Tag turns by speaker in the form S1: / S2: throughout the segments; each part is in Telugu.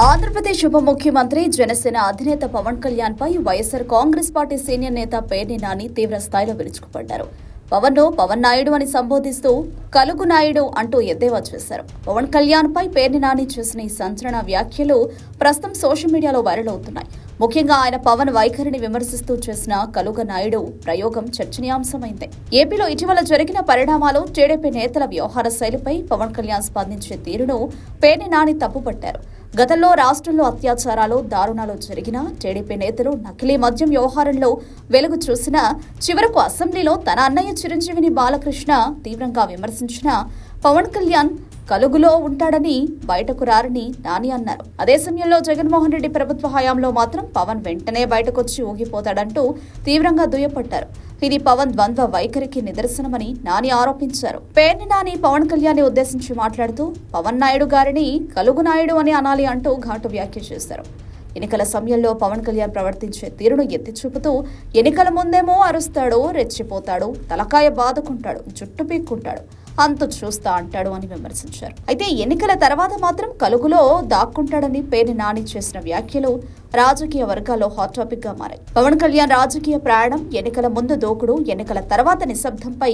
S1: ఆంధ్రప్రదేశ్ ఉప ముఖ్యమంత్రి జనసేన అధినేత పవన్ కళ్యాణ్ పై వైఎస్సార్ కాంగ్రెస్ పార్టీ సీనియర్ నేత పేర్ని నాని తీవ్ర స్థాయిలో విరుచుకుపడ్డారు. పవన్ను పవన్ నాయుడు అని సంబోధిస్తూ కలుగు నాయుడు అంటూ ఎద్దేవా చేశారు. పవన్ కళ్యాణ్ పై పేర్ని నాని చేసిన ఈ సంచలన వ్యాఖ్యలు ప్రస్తుతం సోషల్ మీడియాలో వైరల్ అవుతున్నాయి. ముఖ్యంగా ఆయన పవన్ వైఖరిని విమర్శిస్తూ చేసిన కలుగ నాయుడు ప్రయోగం చర్చనీయాంశమైంది. ఏపీలో ఇటీవల జరిగిన పరిణామాలు టీడీపీ నేతల వ్యవహార శైలిపై పవన్ కళ్యాణ్ స్పందించే తీరును పేర్ని నాని తప్పుపట్టారు. గతంలో రాష్ట్రంలో అత్యాచారాలు దారుణాలు జరిగిన టీడీపీ నేతలు నకిలీ మద్యం వ్యవహారంలో వెలుగు చూసిన చివరకు అసెంబ్లీలో తన అన్నయ్య చిరంజీవిని బాలకృష్ణ తీవ్రంగా విమర్శించిన పవన్ కళ్యాణ్ కలుగులో ఉంటాడని బయటకు రారని నాని అన్నారు. అదే సమయంలో జగన్మోహన్ రెడ్డి ప్రభుత్వ హయాంలో మాత్రం పవన్ వెంటనే బయటకొచ్చి ఊగిపోతాడంటూ తీవ్రంగా దుయ్యపట్టారు. ఇది పవన్ ద్వంద్వ వైఖరికి నిదర్శనమని నాని ఆరోపించారు. పేర్ని నాని పవన్ కళ్యాణ్ ఉద్దేశించి మాట్లాడుతూ పవన్ నాయుడు గారిని కలుగు నాయుడు అని అనాలి అంటూ ఘాటు వ్యాఖ్య చేశారు. ఎన్నికల సమయంలో పవన్ కళ్యాణ్ ప్రవర్తించే తీరును ఎత్తి చూపుతూ ఎన్నికల ముందేమో అరుస్తాడు రెచ్చిపోతాడు తలకాయ బాదుకుంటాడు జుట్టు పీక్కుంటాడు అంత చూస్తా అంటాడు అని విమర్శించారు. అయితే ఎన్నికల తర్వాత మాత్రం కలుగులో దాక్కుంటాడని పేరు నాని చేసిన వ్యాఖ్యలు రాజకీయ వర్గాల్లో హాట్ టాపిక్గా మారాయి. పవన్ కళ్యాణ్ రాజకీయ ప్రయాణం ఎన్నికల ముందు దోకుడు ఎన్నికల తర్వాత నిశ్శబ్దంపై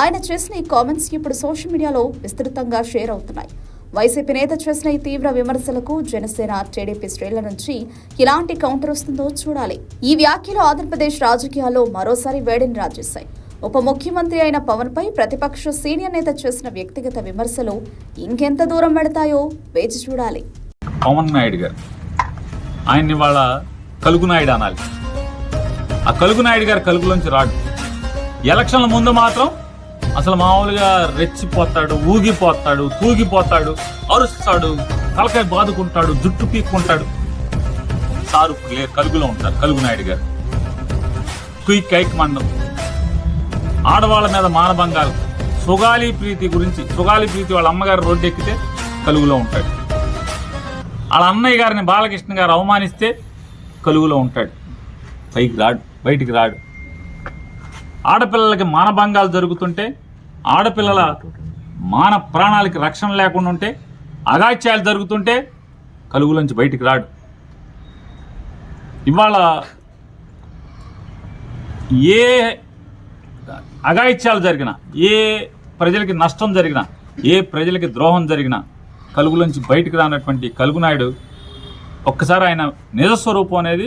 S1: ఆయన చేసిన ఈ కామెంట్స్ ఇప్పుడు సోషల్ మీడియాలో విస్తృతంగా షేర్ అవుతున్నాయి. వైసీపీ నేత చేసిన ఈ తీవ్ర విమర్శలకు జనసేన టీడీపీ శ్రేణుల నుంచి ఎలాంటి కౌంటర్ వస్తుందో చూడాలి. ఈ వ్యాఖ్యలు ఆంధ్రప్రదేశ్ రాజకీయాల్లో మరోసారి వేడిని రాజేశాయి. ఉప ముఖ్యమంత్రి అయిన పవన్ పై ప్రతిపక్ష సీనియర్ నేత చేసిన వ్యక్తిగత విమర్శలు ఇంకెంత దూరం పెడతాయో వేచి చూడాలి.
S2: పవన్ నాయుడు గారు ఆయన్ని వాళ్ళ కలుగు నాయుడు అనాలి. ఆ కలుగు నాయుడు గారు కలుగులోంచి రాడు. ఎలక్షన్ల ముందు మాత్రం అసలు మామూలుగా రెచ్చిపోతాడు ఊగిపోతాడు తూగిపోతాడు అరుస్తాడు తలకాయ బాదుకుంటాడు జుట్టు పీక్కుంటాడు. సారు కలుగులో ఉంటారు కలుగు నాయుడు గారు. క్విక్ కైక్ మండం. ఆడవాళ్ళ మీద మానభంగాలు. సుగాలి ప్రీతి గురించి సుగాలి ప్రీతి వాళ్ళ అమ్మగారు రోడ్డు ఎక్కితే కలుగులో ఉంటాడు. వాళ్ళ అన్నయ్య గారిని బాలకృష్ణ గారు అవమానిస్తే కలుగులో ఉంటాడు. పైకి రాడు బయటికి రాడు. ఆడపిల్లలకి మానభంగాలు జరుగుతుంటే ఆడపిల్లల మాన ప్రాణాలకి రక్షణ లేకుండా ఉంటే అగాత్యాలు జరుగుతుంటే కలుగులోంచి బయటికి రాడు. ఇవాళ ఏ అఘాయిత్యాలు జరిగినా ఏ ప్రజలకి నష్టం జరిగినా ఏ ప్రజలకి ద్రోహం జరిగినా కలుగులోంచి బయటికి రానటువంటి కలుగునాయుడు ఒక్కసారి ఆయన నిజస్వరూపం అనేది